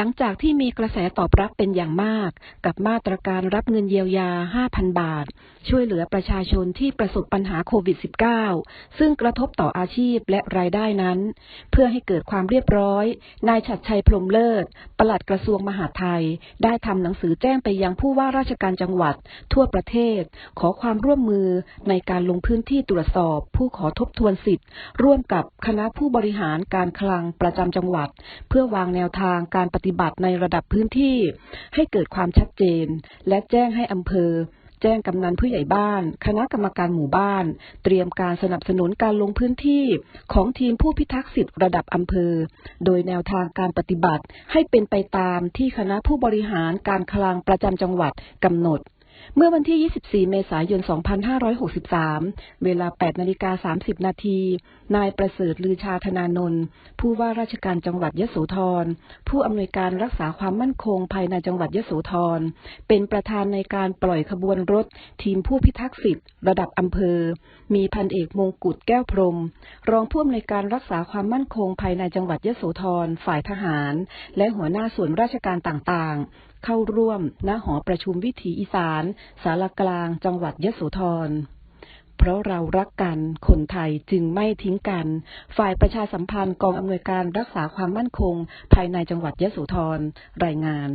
หลังจากที่มีกระแสตอบรับเป็นอย่างมาก กับมาตรการรับเงินเยียวยา 5,000 บาท ช่วยเหลือประชาชนที่ประสบปัญหาโควิด -19 ซึ่งกระทบต่ออาชีพและรายได้นั้น เพื่อให้เกิดความเรียบร้อย นายฉัดชัยพรมเลิศ ปลัดกระทรวงมหาดไทย ได้ทำหนังสือแจ้งไปยังผู้ว่าราชการจังหวัด ทั่วประเทศ ขอความร่วมมือในการลงพื้นที่ตรวจสอบ ผู้ขอทบทวนสิทธิ์ ร่วมกับคณะผู้บริหารการคลังประจำจังหวัด เพื่อวางแนวทางการปฏิิบัติในระดับพื้นที่ ให้เกิดความชัดเจน และแจ้งให้อำเภอ แจ้งกำนันผู้ใหญ่บ้าน คณะกรรมการหมู่บ้าน เตรียมการสนับสนุนการลงพื้นที่ของทีมผู้พิทักษ์สิทธิระดับอำเภอ โดยแนวทางการปฏิบัติให้เป็นไปตามที่คณะผู้บริหารการคลังประจำจังหวัดกำหนด เมื่อวันที่ 24 เมษายน 2563 เวลา 8 นาฬิกา 30 นาที นายประเสริฐลือชาธนานนท์ ผู้ว่าราชการจังหวัดยโสธร ผู้อำนวยการรักษาความมั่นคงภายในจังหวัดยโสธร เป็นประธานในการปล่อยขบวนรถ ทีมผู้พิทักษ์สิทธิ์ระดับอำเภอ มีพันเอกมงกุฎแก้วพรม รองผู้อำนวยการรักษาความมั่นคงภายในจังหวัดยโสธร ฝ่ายทหาร และหัวหน้าส่วนราชการต่างๆ เข้าร่วมณหอประชุมวิถีอีสานสารกลางจังหวัดยะโสธรเพราะเรารักกัน คนไทยจึงไม่ทิ้งกัน ฝ่ายประชาสัมพันธ์กองอำนวยการรักษาความมั่นคง ภายในจังหวัดยะโสธรรายงาน